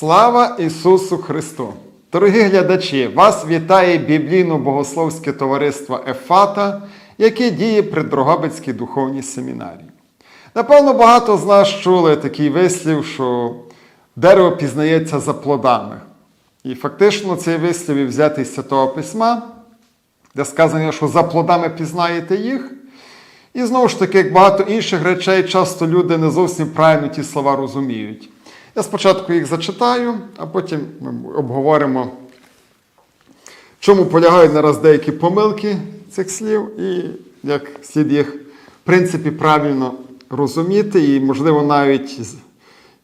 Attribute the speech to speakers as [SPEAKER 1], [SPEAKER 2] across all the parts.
[SPEAKER 1] Слава Ісусу Христу! Дорогі глядачі! Вас вітає біблійно-богословське товариство Ефата, яке діє при Дрогобицькій духовній семінарії. Напевно, багато з нас чули такий вислів, що дерево пізнається за плодами. І фактично цей вислів і взятий з Святого Письма, де сказано, що за плодами пізнаєте їх. І знову ж таки, як багато інших речей, часто люди не зовсім правильно ті слова розуміють. Я спочатку їх зачитаю, а потім ми обговоримо, чому полягають нараз деякі помилки цих слів, і як слід їх, в принципі, правильно розуміти, і, можливо, навіть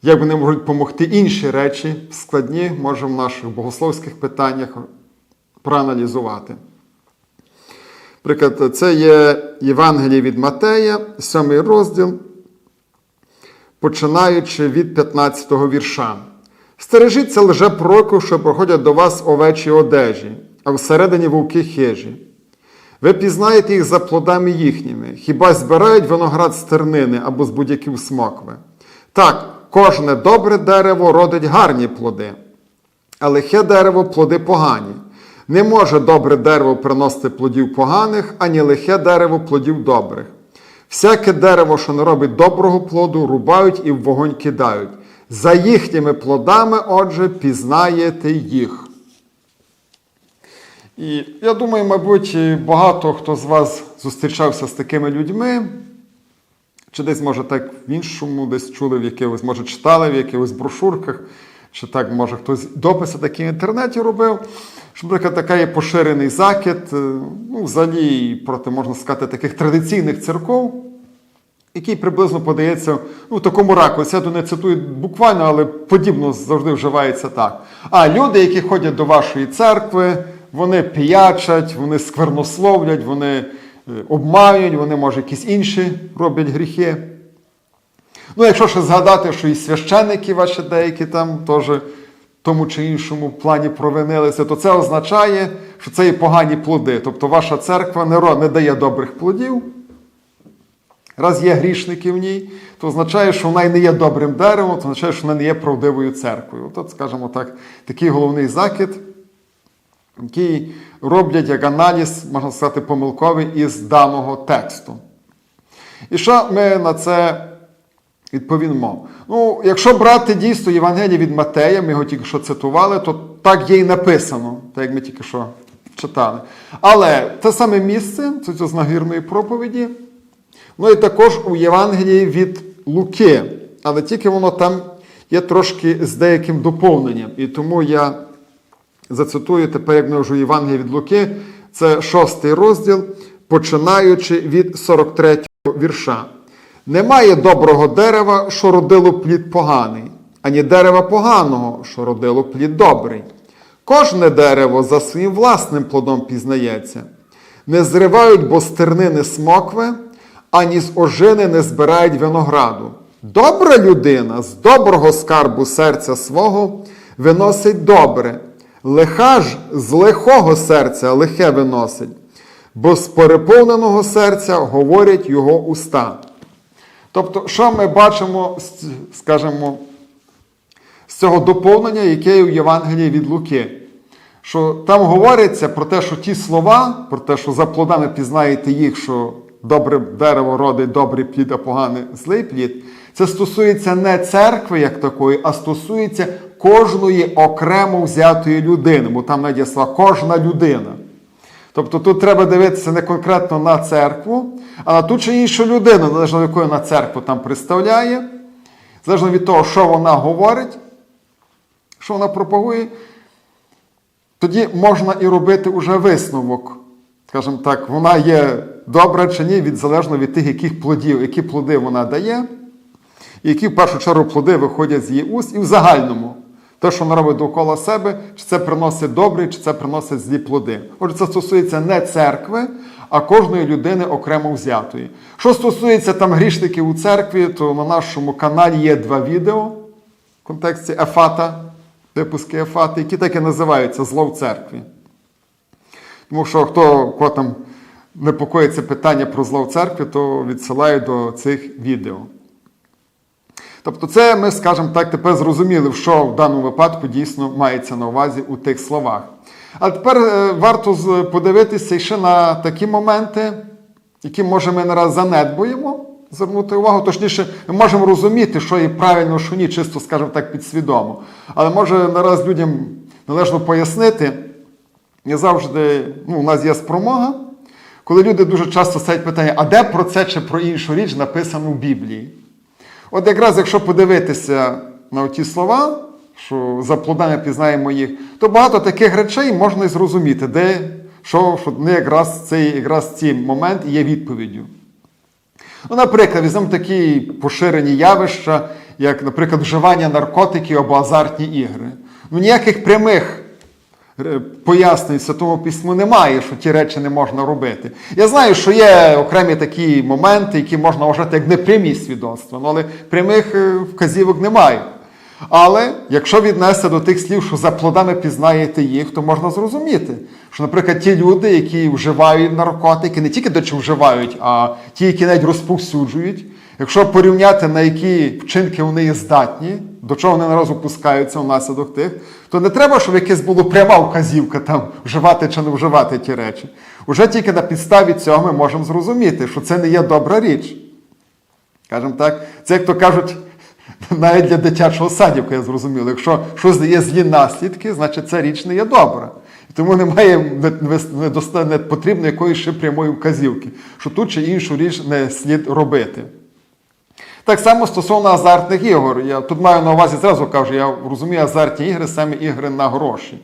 [SPEAKER 1] як вони можуть допомогти інші речі складні, можемо в наших богословських питаннях проаналізувати. Наприклад, це є Євангеліє від Матея, 7 розділ, починаючи від 15 го вірша. Стережіться лжепророків, що проходять до вас овечі одежі, а всередині вовки хижі. Ви пізнаєте їх за плодами їхніми, хіба збирають виноград з тернини або з будь-яків смокви. Так, кожне добре дерево родить гарні плоди, а лихе дерево плоди погані. Не може добре дерево приносити плодів поганих, ані лихе дерево плодів добрих. Всяке дерево, що не робить доброго плоду, рубають і в вогонь кидають. За їхніми плодами, отже, пізнаєте їх. І я думаю, мабуть, багато хто з вас зустрічався з такими людьми, чи десь, може, так в іншому, десь чули в якихось, може, читали в якихось брошурках, чи так, може, хтось дописи такі в інтернеті робив. Що, наприклад, такий є поширений закид, е, ну, взагалі, проти, можна сказати, таких традиційних церков, який приблизно подається ну, в такому ракурсі. Я тут не цитую буквально, але подібно завжди вживається так. А люди, які ходять до вашої церкви, вони піячать, вони сквернословлять, вони е, обманюють, вони, може, якісь інші роблять гріхи. Ну, якщо ще згадати, що і священники ваші деякі там теж в тому чи іншому плані провинилися, то це означає, що це є погані плоди. Тобто ваша церква не, не дає добрих плодів. Раз є грішники в ній, то означає, що вона й не є добрим деревом, то означає, що вона не є правдивою церквою. От, скажімо так, такий головний закид, який роблять як аналіз, можна сказати, помилковий із даного тексту. І що ми на це відповімо? Ну, якщо брати дійсно Євангеліє від Матея, ми його тільки що цитували, то так є і написано, так як ми тільки що читали. Але те саме місце, це з нагірної проповіді, ну і також у Євангелії від Луки, але тільки воно там є трошки з деяким доповненням. І тому я зацитую тепер, як ми вже Євангелія від Луки, це шостий розділ, починаючи від 43 го вірша. Немає доброго дерева, що родило плід поганий, ані дерева поганого, що родило плід добрий. Кожне дерево за своїм власним плодом пізнається. Не зривають бо з смокви, ані з ожини не збирають винограду. Добра людина з доброго скарбу серця свого виносить добре, лиха ж з лихого серця лихе виносить, бо з переповненого серця говорять його уста. Тобто, що ми бачимо, скажімо, з цього доповнення, яке є у Євангелії від Луки? Що там говориться про те, що ті слова, про те, що за плодами пізнаєте їх, що добре дерево родить добрий плід, а поганий злий плід, це стосується не церкви як такої, а стосується кожної окремо взятої людини, бо там навіть кожна людина. Тобто тут треба дивитися не конкретно на церкву, а на ту чи іншу людину, залежно від якої вона церкву там представляє, залежно від того, що вона говорить, що вона пропагує, тоді можна і робити уже висновок. Скажімо так, вона є добра чи ні, від залежно від тих, яких плодів, які плоди вона дає, і які в першу чергу плоди виходять з її уст, і в загальному. Те, що вона робить довкола себе, чи це приносить добрі, чи це приносить злі плоди. Отже, це стосується не церкви, а кожної людини окремо взятої. Що стосується там грішників у церкві, то на нашому каналі є два відео в контексті Ефата, випуски Ефати, які так і називаються Зло в церкві. Тому що хто кого там непокоїться питання про зло в церкві, то відсилаю до цих відео. Тобто, це ми, скажімо так, тепер зрозуміли, що в даному випадку дійсно мається на увазі у тих словах. А тепер е, варто подивитися ще на такі моменти, які, може, ми нараз занедбуємо, звернути увагу. Точніше, ми можемо розуміти, що є правильно, що ні, чисто, скажімо так, підсвідомо. Але може нараз людям належно пояснити, я завжди, ну, у нас є спромога, коли люди дуже часто ставлять питання, а де про це чи про іншу річ написано в Біблії? От якраз якщо подивитися на ті слова, що за плодами пізнаємо їх, то багато таких речей можна і зрозуміти, де що, що не якраз цей якраз ці момент є відповіддю. Ну, наприклад, візьмемо такі поширені явища, як, наприклад, вживання наркотиків або азартні ігри. Ну, ніяких прямих пояснень в Святому Письму немає, що ті речі не можна робити. Я знаю, що є окремі такі моменти, які можна вважати як непрямі свідоцтва, ну, але прямих е, вказівок немає. Але якщо віднести до тих слів, що за плодами пізнаєте їх, то можна зрозуміти, що, наприклад, ті люди, які вживають наркотики, не тільки до чого вживають, а ті, які навіть розповсюджують, якщо порівняти, на які вчинки вони є здатні, до чого вони нараз опускаються внаслідок тих, то не треба, щоб якась була пряма вказівка там вживати чи не вживати ті речі. Уже тільки на підставі цього ми можемо зрозуміти, що це не є добра річ. Скажімо так, це як то кажуть, навіть для дитячого садівка, я зрозумів. Якщо щось дає злі наслідки, значить ця річ не є добра. І тому немає не, не, не, не потрібно якоїсь ще прямої вказівки, що ту чи іншу річ не слід робити. Так само стосовно азартних ігор. Я тут маю на увазі, зразу кажу, я розумію азартні ігри, саме ігри на гроші.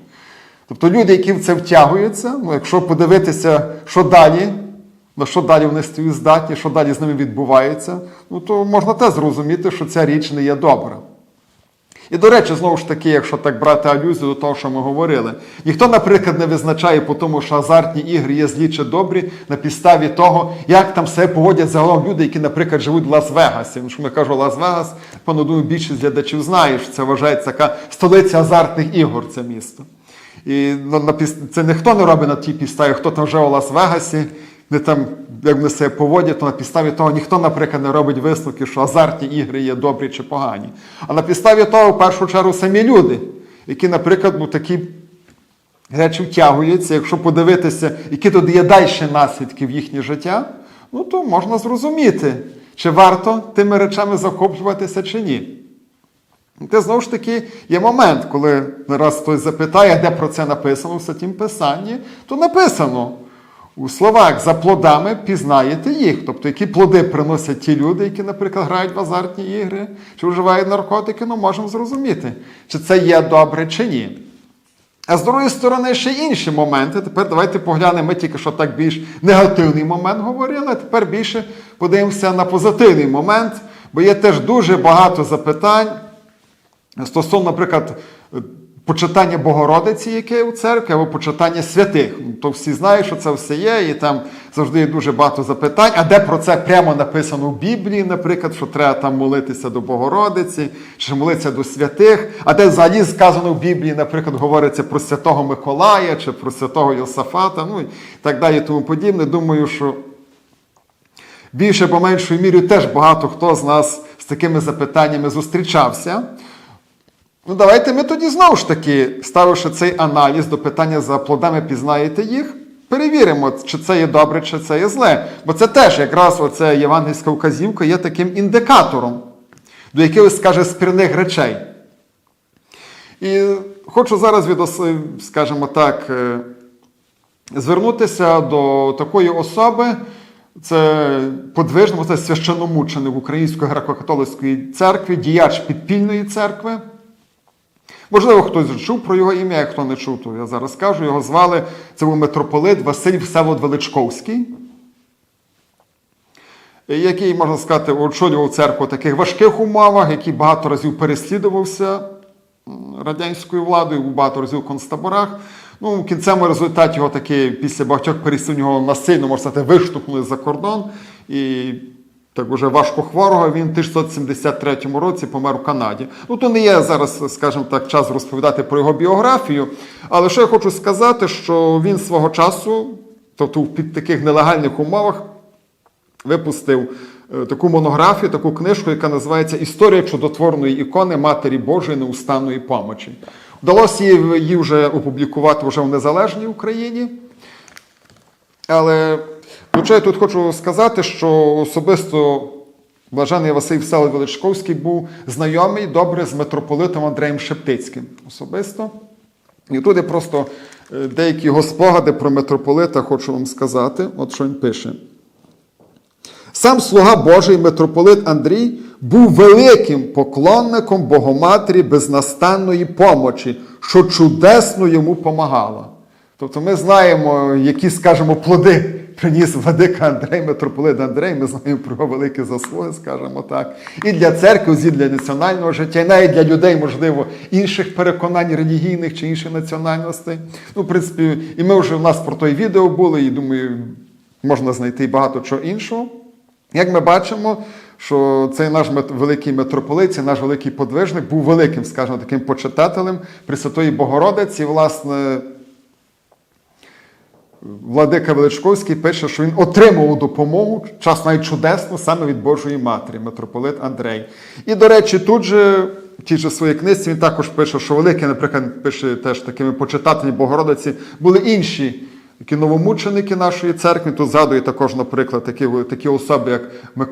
[SPEAKER 1] Тобто люди, які в це втягуються, ну, якщо подивитися, що далі, на що далі вони здатні, що далі з ними відбувається, ну то можна теж зрозуміти, що ця річ не є добра. І до речі, знову ж таки, якщо так брати алюзію до того, що ми говорили, ніхто, наприклад, не визначає по тому, що азартні ігри є злі чи добрі на підставі того, як там себе поводять загалом люди, які, наприклад, живуть в Лас-Вегасі. Ну, що ми кажу Лас-Вегас, певно, думаю, більшість глядачів знає, що це вважається така столиця азартних ігор, це місто. І ну, на це ніхто не робить на тій підставі, хто там вже у Лас-Вегасі, не там, як вони себе поводять, то на підставі того ніхто, наприклад, не робить висновки, що азартні ігри є добрі чи погані. А на підставі того, в першу чергу, самі люди, які, наприклад, ну такі речі втягуються, якщо подивитися, які тут є далі наслідки в їхнє життя, ну то можна зрозуміти, чи варто тими речами захоплюватися чи ні. Це знову ж таки є момент, коли раз хтось запитає, де про це написано в Святім Писанні, то написано у словах за плодами пізнаєте їх. Тобто, які плоди приносять ті люди, які, наприклад, грають в азартні ігри, чи вживають наркотики, ну можемо зрозуміти, чи це є добре чи ні. А з другої сторони, ще інші моменти. Тепер давайте поглянемо, ми тільки що так більш негативний момент говорили, а тепер більше подивимося на позитивний момент, бо є теж дуже багато запитань стосовно, наприклад, почитання Богородиці, яке є у церкві, або почитання святих. То всі знають, що це все є, і там завжди є дуже багато запитань. А де про це прямо написано в Біблії, наприклад, що треба там молитися до Богородиці, чи молитися до святих, а де взагалі сказано в Біблії, наприклад, говориться про святого Миколая чи про святого Йосафата, ну і так далі, і тому подібне. Думаю, що більше або меншою мірою теж багато хто з нас з такими запитаннями зустрічався. Ну, давайте ми тоді знову ж таки, ставивши цей аналіз до питання за плодами, пізнаєте їх, перевіримо, чи це є добре, чи це є зле. Бо це теж якраз оця євангельська вказівка є таким індикатором до якихось, скаже, спірних речей. І хочу зараз від, скажімо так, е, звернутися до такої особи, це подвижник, це священномученик Української греко-католицької церкви, діяч підпільної церкви. Можливо, хтось чув про його ім'я, а хто не чув, то я зараз скажу. Його звали, це був митрополит Василь Всеволод Величковський, який, можна сказати, очолював церкву в таких важких умовах, який багато разів переслідувався радянською владою, у багато разів в концтаборах. Ну, в кінцевому результаті його таки після багатьох переслідувань його насильно, можна сказати, виштовхнули за кордон. І так уже важко хворого, він в 1973 році помер у Канаді. Ну, то не є зараз, скажімо так, час розповідати про його біографію. Але що я хочу сказати, що він свого часу, тобто в під таких нелегальних умовах, випустив е, таку монографію, таку книжку, яка називається Історія чудотворної ікони Матері Божої неустанної помочі. Вдалося її, вже опублікувати вже в незалежній Україні. Але що я тут хочу сказати, що особисто Блажений Василь Вселий Величковський був знайомий добре з митрополитом Андреєм Шептицьким особисто. І тут я просто е, деякі його спогади про митрополита хочу вам сказати. От що він пише. Сам слуга Божий митрополит Андрій був великим поклонником Богоматері безнастанної помочі, що чудесно йому помагала. Тобто ми знаємо, які, скажімо, плоди приніс владика Андрей, митрополит Андрей, ми знаємо про його великі заслуги, скажімо так, і для церкви, і для національного життя, і навіть для людей, можливо, інших переконань релігійних чи інших національностей. Ну, в принципі, і ми вже у нас про той відео були, і думаю, можна знайти багато чого іншого. Як ми бачимо, що цей наш великий митрополит, цей наш великий подвижник був великим, скажімо, таким почитателем Пресвятої Богородиці. Власне, Владика Величковський пише, що він отримував допомогу, час навіть чудесну, саме від Божої Матері, митрополит Андрей. І, до речі, тут же, в тій же своїй книжці, він також пише, що великі, наприклад, пише теж такими почитателями Богородиці, були інші такі новомученики нашої церкви. Тут згадує також, наприклад, такі, такі особи, як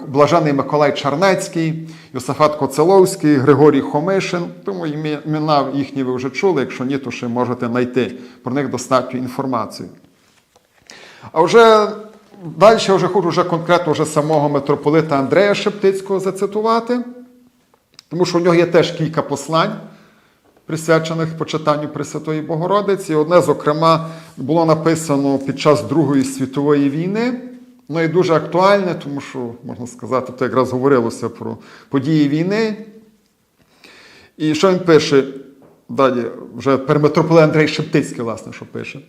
[SPEAKER 1] Блажений Миколай Чарнецький, Йосафат Коцеловський, Григорій Хомишин. Тому імена їхні ви вже чули. Якщо ні, то ще можете знайти про них достатньо інформацію. А вже далі я вже хочу вже конкретно вже самого митрополита Андрея Шептицького зацитувати, тому що у нього є теж кілька послань, присвячених почитанню Пресвятої Богородиці. Одне, зокрема, було написано під час Другої світової війни. Ну і дуже актуальне, тому що, можна сказати, то якраз говорилося про події війни. І що він пише? Далі, вже пермитрополит Андрей Шептицький, власне, що пише.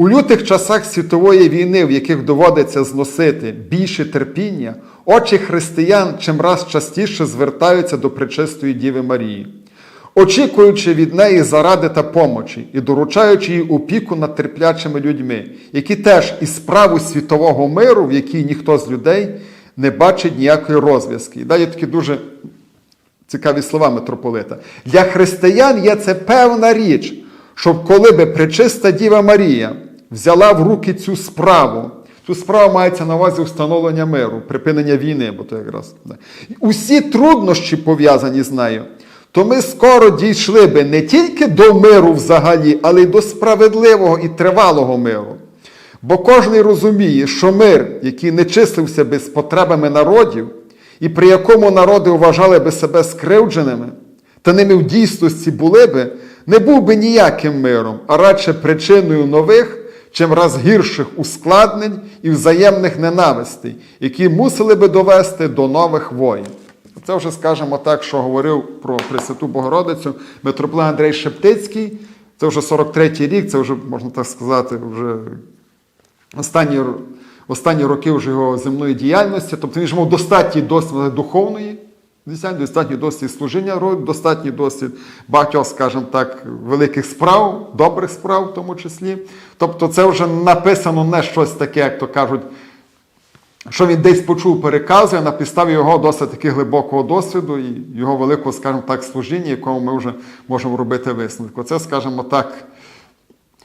[SPEAKER 1] У лютих часах світової війни, в яких доводиться зносити більше терпіння, очі християн чимраз частіше звертаються до Пречистої Діви Марії, очікуючи від неї заради та помочі і доручаючи їй опіку над терплячими людьми, які теж і справу світового миру, в якій ніхто з людей не бачить ніякої розв'язки. І далі такі дуже цікаві слова митрополита. Для християн є це певна річ, щоб коли би пречиста Діва Марія взяла в руки цю справу, цю справу мається на увазі встановлення миру, припинення війни, бо то якраз усі труднощі пов'язані з нею, то ми скоро дійшли би не тільки до миру взагалі, але й до справедливого і тривалого миру. Бо кожен розуміє, що мир, який не числився би з потребами народів, і при якому народи вважали би себе скривдженими, та ними в дійсності були би, не був би ніяким миром, а радше причиною нових, чим раз гірших ускладнень і взаємних ненавистей, які мусили би довести до нових воїн. Це вже скажемо так, що говорив про Пресвяту Богородицю митрополит Андрей Шептицький. Це вже 43-й рік, це вже, можна так сказати, вже останні, останні роки вже його земної діяльності. Тобто він ж мав достатній досвід духовної, достатній досвід служіння, роду, достатній досвід багатьох, скажімо так, великих справ, добрих справ в тому числі. Тобто це вже написано не щось таке, як то кажуть, що він десь почув, переказує на підставі його досить таки глибокого досвіду і його великого, скажімо так, служіння, якому ми вже можемо робити висновок. Оце, скажімо так,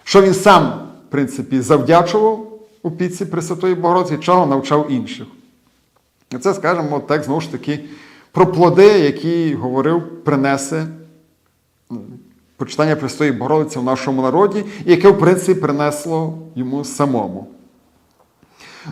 [SPEAKER 1] що він сам, в принципі, завдячував у піці Пресвятої Богородиці, чого навчав інших. І це, скажімо, так, знову ж таки, про плоди, які говорив, принесе почитання Пресвятої Богородиці в нашому народі, і яке, в принципі, принесло йому самому.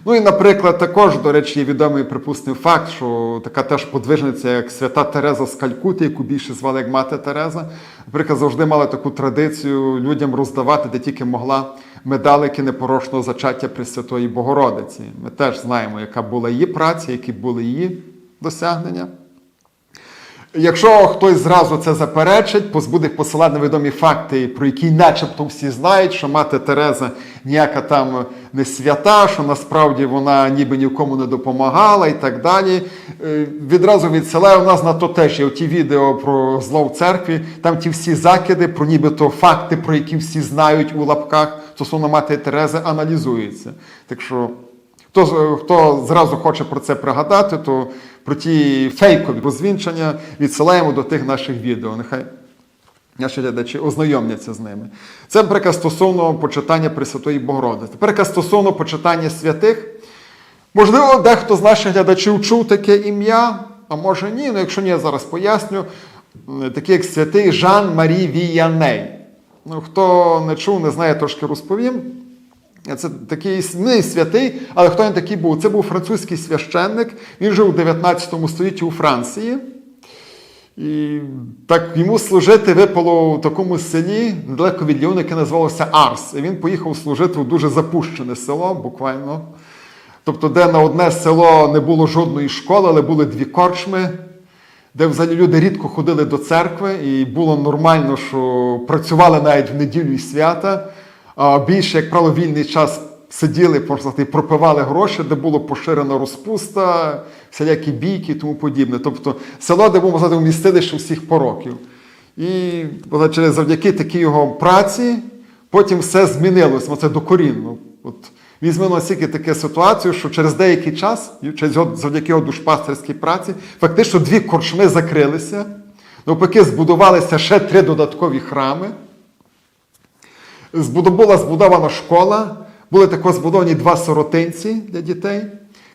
[SPEAKER 1] Ну і, наприклад, також, до речі, є відомий припустний факт, що така теж подвижниця, як свята Тереза з Калькути, яку більше звали як мати Тереза, наприклад, завжди мала таку традицію людям роздавати, де тільки могла медалики непорочного зачаття Пресвятої Богородиці. Ми теж знаємо, яка була її праця, які були її досягнення. Якщо хтось зразу це заперечить, позбуде посилати невідомі факти, про які начебто всі знають, що мати Тереза ніяка там не свята, що насправді вона ніби нікому не допомагала і так далі. Е, Відразу відсилаю у нас на то теж є ті відео про зло в церкві, там ті всі закиди, про нібито факти, про які всі знають у лапках стосовно мати Терези, аналізуються. Так що Хто, хто зразу хоче про це пригадати, то про ті фейкові розвінчання відсилаємо до тих наших відео. Нехай наші глядачі ознайомляться з ними. Це, наприклад, стосовно почитання Пресвятої Богородиці. Наприклад, стосовно почитання святих. Можливо, дехто з наших глядачів чув таке ім'я, а може ні. Ну, якщо ні, я зараз поясню. М, Такий як святий Жан Марі Віяней. Ну, хто не чув, не знає, трошки розповім. Це такий не святий, але хто він такий був? Це був французький священник. Він жив у 19 столітті у Франції. І так йому служити випало в такому селі недалеко від Ліону, яке називалося Арс. І він поїхав служити у дуже запущене село, буквально. Тобто, де на одне село не було жодної школи, але були дві корчми, де взагалі люди рідко ходили до церкви, і було нормально, що працювали навіть в неділю і свята. Більше, як правило, вільний час сиділи, і пропивали гроші, де було поширена розпуста, всілякі бійки і тому подібне. Тобто село, де було сказати, вмістилище всіх пороків. І завдяки такій його праці потім все змінилося, це докорінно. От візьмемо настільки таку ситуацію, що через деякий час, через його, завдяки його душпастерській праці, фактично дві корчми закрилися. Навпаки, збудувалися ще три додаткові храми. Була збудована школа, були також збудовані два соротинці для дітей.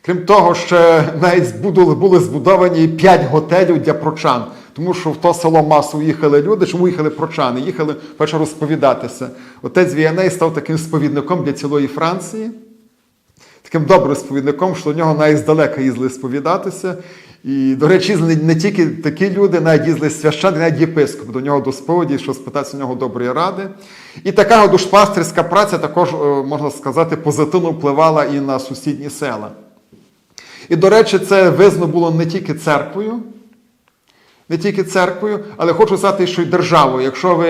[SPEAKER 1] Крім того, ще навіть були збудовані п'ять готелів для прочан, тому що в то село масово їхали люди. Чому їхали прочани? Їхали перше розповідатися. Отець Віяней став таким сповідником для цілої Франції, таким добрим сповідником, що до нього навіть здалека їздили сповідатися. І, до речі, не тільки такі люди, навіть їздили священники, навіть єпископ до нього до сповіді, що спитатися у нього доброї ради. І така душпастерська праця також, е, можна сказати, позитивно впливала і на сусідні села. І, до речі, це визнано було не тільки церквою, не тільки церквою, але хочу сказати, що й державою. Якщо ви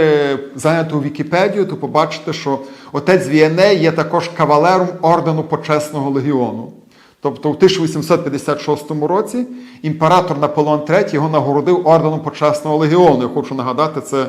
[SPEAKER 1] зайняти у Вікіпедію, то побачите, що отець Віяней є також кавалером ордену Почесного легіону. Тобто у 1856 році імператор Наполеон III його нагородив орденом Почесного легіону. Я хочу нагадати, це,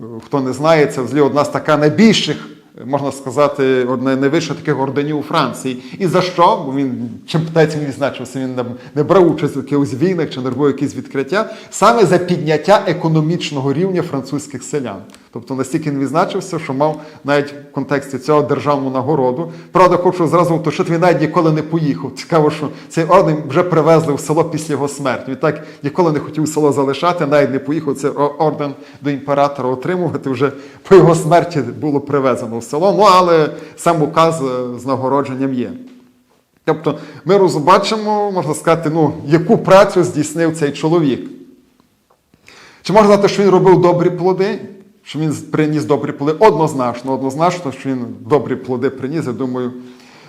[SPEAKER 1] е, хто не знає, це взагалі одна з така найбільших, можна сказати, одна з найвищих таких орденів у Франції. І за що? Бо він чим питається, він відзначився, він не брав участь у якихось війнах чи не робив якісь відкриття, саме за підняття економічного рівня французьких селян. Тобто настільки він відзначився, що мав навіть в контексті цього державну нагороду. Правда, хочу зразу уточнити, він навіть ніколи не поїхав. Цікаво, що цей орден вже привезли в село після його смерті. Він так ніколи не хотів село залишати, навіть не поїхав цей орден до імператора отримувати. Вже по його смерті було привезено в село. Ну але сам указ е, з нагородженням є. Тобто ми розбачимо, можна сказати, ну, яку працю здійснив цей чоловік. Чи можна сказати, що він робив добрі плоди? Що він приніс добрі плоди? Однозначно, однозначно, що він добрі плоди приніс, я думаю,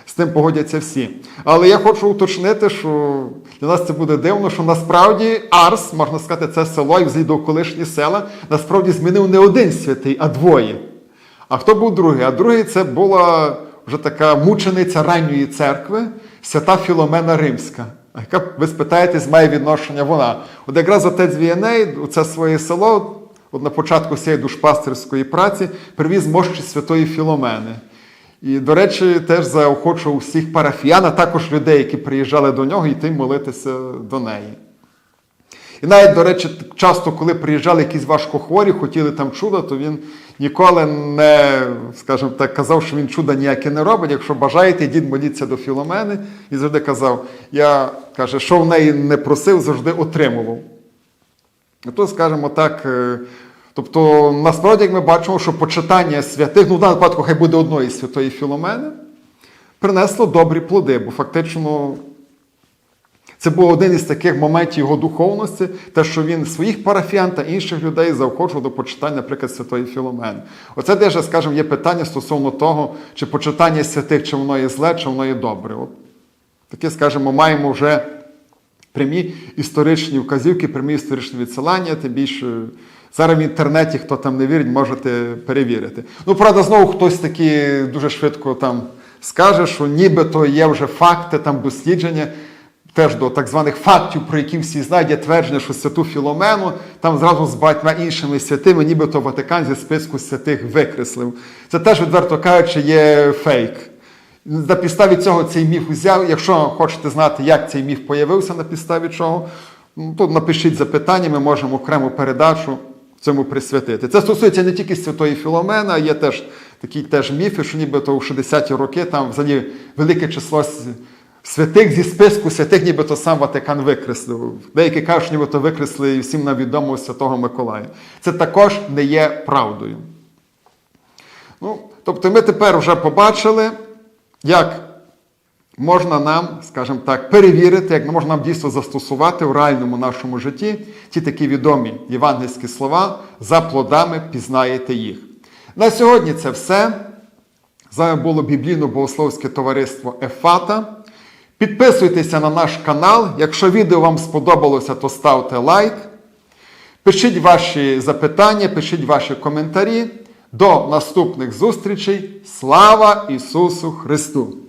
[SPEAKER 1] з тим погодяться всі. Але я хочу уточнити, що для нас це буде дивно, що насправді Арс, можна сказати, це село і взагалі довколишні села, насправді змінив не один святий, а двоє. А хто був другий? А другий це була вже така мучениця ранньої церкви, свята Філомена Римська. А яка, ви спитаєтесь, має відношення вона? От якраз отець Віяней, це своє село, от на початку цієї душпастерської праці, привіз мощі святої Філомени. І, до речі, теж заохочував всіх парафіян, а також людей, які приїжджали до нього, йти молитися до неї. І навіть, до речі, часто, коли приїжджали якісь важкохворі, хотіли там чуда, то він ніколи не, скажімо так, казав, що він чуда ніяке не робить. Якщо бажаєте, йдіть моліться до Філомени. І завжди казав, я каже, що в неї не просив, завжди отримував. То, скажімо так, е, тобто, насправді, як ми бачимо, що почитання святих, ну в даному випадку хай буде одної святої Філомени, принесло добрі плоди, бо фактично це був один із таких моментів його духовності, те, що він своїх парафіян та інших людей заохочував до почитання, наприклад, святої Філомени. Оце теж, скажімо, є питання стосовно того, чи почитання святих, чи воно є зле, чи воно є добре. От таке, скажімо, маємо вже прямі історичні вказівки, прямі історичні відсилання, тим більше. Зараз в інтернеті, хто там не вірить, можете перевірити. Ну, правда, знову хтось таки дуже швидко там скаже, що нібито є вже факти, там дослідження, теж до так званих фактів, про які всі знають, є твердження, що святу Філомену там зразу з багатьма іншими святими, нібито Ватикан зі списку святих викреслив. Це теж, відверто кажучи, є фейк. на підставі цього цей міф взяв. Якщо хочете знати, як цей міф появився на підставі чого, ну, то напишіть запитання, ми можемо окрему передачу цьому присвятити. Це стосується не тільки святої Філомена, є теж такі теж міфи, що нібито у 60-ті роки там взагалі велике число святих зі списку святих, нібито сам Ватикан викреслив. Деякі кажуть, нібито викреслили всім нам відомого Святого Миколая. Це також не є правдою. Ну, тобто ми тепер вже побачили, як можна нам, скажімо так, перевірити, як можна нам дійсно застосувати в реальному нашому житті ті такі відомі євангельські слова за плодами пізнаєте їх. На сьогодні це все. З вами було біблійно-богословське товариство Ефата. Підписуйтеся на наш канал. Якщо відео вам сподобалося, то ставте лайк. Пишіть ваші запитання, пишіть ваші коментарі. До наступних зустрічей. Слава Ісусу Христу!